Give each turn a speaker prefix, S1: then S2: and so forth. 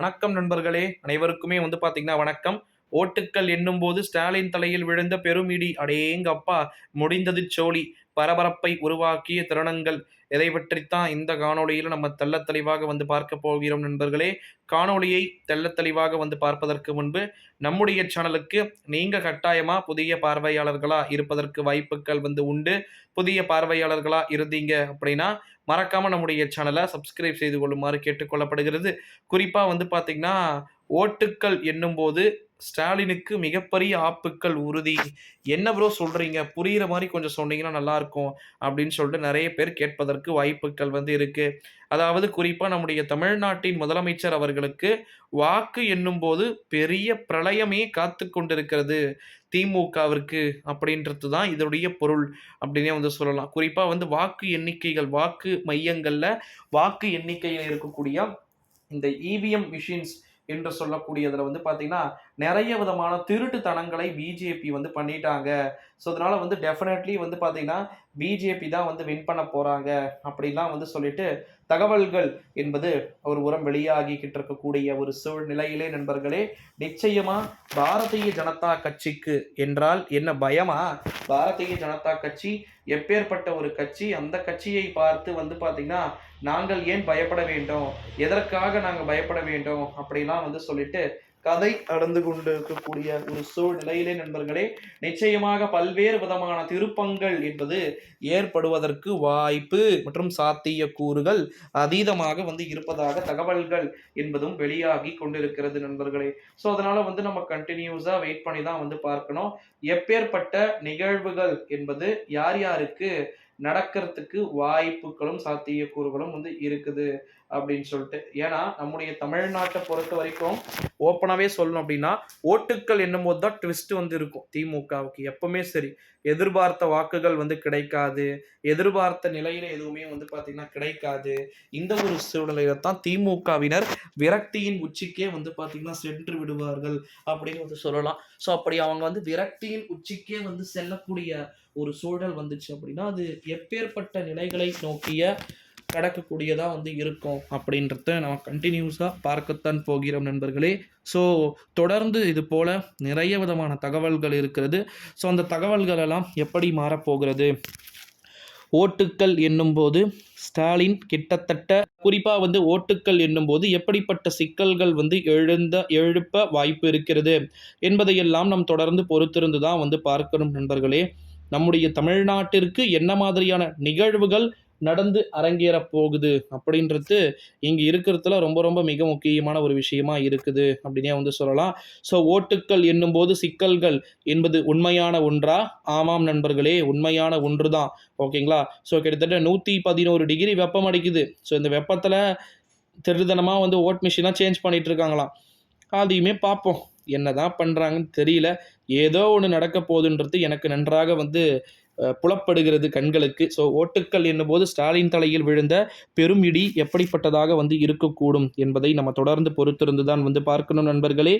S1: வணக்கம் நண்பர்களே அனைவருக்குமே வந்து பார்த்தீங்கன்னா வணக்கம். ஓட்டுக்கள் எண்ணும்போது ஸ்டாலின் தலையில் விழுந்த பெருமிடி அடேங்கப்பா முடிந்தது சோழி. பரபரப்பை உருவாக்கிய தருணங்கள். எதை பற்றித்தான் இந்த காணொளியில் நம்ம தெள்ளத்தெளிவாக வந்து பார்க்க போகிறோம் நண்பர்களே? காணொளியை தெள்ளத்தெளிவாக வந்து பார்ப்பதற்கு முன்பு நம்முடைய சேனலுக்கு நீங்கள் கட்டாயமாக புதிய பார்வையாளர்களாக இருப்பதற்கு வாய்ப்புகள் வந்து உண்டு. புதிய பார்வையாளர்களாக இருந்தீங்க அப்படின்னா மறக்காமல் நம்முடைய சேனலை சப்ஸ்கிரைப் செய்து கொள்ளுமாறு கேட்டுக்கொள்ளப்படுகிறது குறிப்பாக வந்து பார்த்திங்கன்னா ஓட்டுக்கள் எண்ணும்போது ஸ்டாலினுக்கு மிகப்பெரிய ஆப்புக்கள் உறுதி. என்ன ப்ரோ சொல்கிறீங்க புரிகிற மாதிரி கொஞ்சம் சொன்னீங்கன்னா நல்லாயிருக்கும் அப்படின்னு சொல்லிட்டு நிறைய பேர் கேட்பதற்கு வாய்ப்புகள் வந்து இருக்குது அதாவது குறிப்பாக நம்முடைய தமிழ்நாட்டின் முதலமைச்சர் அவர்களுக்கு வாக்கு எண்ணும்போது பெரிய பிரளயமே காத்து கொண்டிருக்கிறது. திமுகவிற்கு அப்படின்றது தான் இதனுடைய பொருள் அப்படின்னே வந்து சொல்லலாம். குறிப்பாக வந்து வாக்கு எண்ணிக்கைகள் வாக்கு மையங்களில் வாக்கு எண்ணிக்கையில் இருக்கக்கூடிய இந்த இவிஎம் மிஷின்ஸ் என்று சொல்லக்கூடியதில் வந்து பார்த்திங்கன்னா நிறைய விதமான திருட்டுத்தனங்களை பிஜேபி வந்து பண்ணிட்டாங்க. ஸோ அதனால் வந்து டெஃபினெட்லி வந்து பார்த்திங்கன்னா பிஜேபி தான் வந்து வின் பண்ண போகிறாங்க அப்படிலாம் வந்து சொல்லிட்டு தகவல்கள் என்பது ஒரு உரம் வெளியாகிக்கிட்டு இருக்கக்கூடிய ஒரு சூழ்நிலையிலே நண்பர்களே நிச்சயமாக பாரதிய ஜனதா கட்சிக்கு என்றால் என்ன பயமா? பாரதிய ஜனதா கட்சி எப்பேற்பட்ட ஒரு கட்சி அந்த கட்சியை பார்த்து வந்து பார்த்திங்கன்னா நாங்கள் ஏன் பயப்பட வேண்டும்? எதற்காக நாங்கள் பயப்பட வேண்டும்? அப்படிலாம் வந்து சொல்லிட்டு கதை நடந்து கொண்டிருக்கக்கூடிய ஒரு சூழ்நிலையிலே நண்பர்களே நிச்சயமாக பல்வேறு விதமான திருப்பங்கள் என்பது ஏற்படுவதற்கு வாய்ப்பு மற்றும் சாத்திய கூறுகள் அதீதமாக வந்து இருப்பதாக தகவல்கள் என்பதும் வெளியாகி கொண்டிருக்கிறது நண்பர்களே. ஸோ அதனால வந்து நம்ம கண்டினியூஸா வெயிட் பண்ணி தான் வந்து பார்க்கணும். எப்பேற்பட்ட நிகழ்வுகள் என்பது யார் யாருக்கு நடக்கிறதுக்கு வாய்ப்புகளும் சாத்தியக்கூறுகளும் வந்து இருக்குது அப்படின்னு சொல்லிட்டு. ஏன்னா நம்முடைய தமிழ்நாட்டை பொறுத்த வரைக்கும் ஓப்பனாகவே சொல்லணும் அப்படின்னா ஓட்டுக்கள் என்னும் போது தான் ட்விஸ்ட் வந்து இருக்கும். திமுகவுக்கு எப்பவுமே சரி. எதிர்பார்த்த வாக்குகள் வந்து கிடைக்காது. எதிர்பார்த்த நிலையில எதுவுமே வந்து பார்த்தீங்கன்னா கிடைக்காது. இந்த ஒரு சூழ்நிலையில தான் திமுகவினர் விரக்தியின் உச்சிக்கே வந்து பார்த்தீங்கன்னா சென்று விடுவார்கள் அப்படின்னு வந்து சொல்லலாம். ஸோ அப்படி அவங்க வந்து விரக்தியின் உச்சிக்கே வந்து செல்லக்கூடிய ஒரு சூழல் வந்துச்சு அப்படின்னா அது எப்பேற்பட்ட நிலைகளை நோக்கிய கடக்கக்கூடியதாக வந்து இருக்கும் அப்படின்றத நம்ம கண்டினியூஸாக பார்க்கத்தான் போகிறோம் நண்பர்களே. ஸோ தொடர்ந்து இது போல் நிறைய விதமான தகவல்கள் இருக்கிறது. ஸோ அந்த தகவல்களெல்லாம் எப்படி மாறப்போகிறது? ஓட்டுக்கள் என்னும்போது ஸ்டாலின் கிட்டத்தட்ட குறிப்பாக வந்து ஓட்டுக்கள் என்னும்போது எப்படிப்பட்ட சிக்கல்கள் வந்து எழுந்த எழுப்ப வாய்ப்பு இருக்கிறது என்பதையெல்லாம் நாம் தொடர்ந்து பொறுத்திருந்து தான் வந்து பார்க்கணும் நண்பர்களே. நம்முடைய தமிழ்நாட்டிற்கு என்ன மாதிரியான நிகழ்வுகள் நடந்து அரங்கேற போகுது அப்படின்றது இங்கே இருக்கிறதுல ரொம்ப ரொம்ப மிக முக்கியமான ஒரு விஷயமா இருக்குது. அப்படின்னே வந்து சொல்லலாம். ஸோ ஓட்டுக்கள் என்னும்போது சிக்கல்கள் என்பது உண்மையான ஒன்றா? ஆமாம் நண்பர்களே உண்மையான ஒன்று தான் ஓகேங்களா ஸோ கிட்டத்தட்ட நூற்றி பதினோரு டிகிரி வெப்பம் அடிக்குது. ஸோ இந்த வெப்பத்தில் திருதனமாக வந்து ஓட் மிஷினாக சேஞ்ச் பண்ணிகிட்டு இருக்காங்களாம். அதையுமே பார்ப்போம். என்ன தான் பண்ணுறாங்கன்னு தெரியல. ஏதோ ஒன்று நடக்க போகுதுன்றது எனக்கு நன்றாக வந்து புலப்படுகிறது கண்களுக்கு. ஸோ ஓட்டுக்கள் என்னும்போது ஸ்டாலின் தலையில் விழுந்த பெரும் இடி எப்படிப்பட்டதாக வந்து இருக்கக்கூடும் என்பதை நம்ம தொடர்ந்து பொறுத்திருந்து தான் வந்து பார்க்கணும் நண்பர்களே.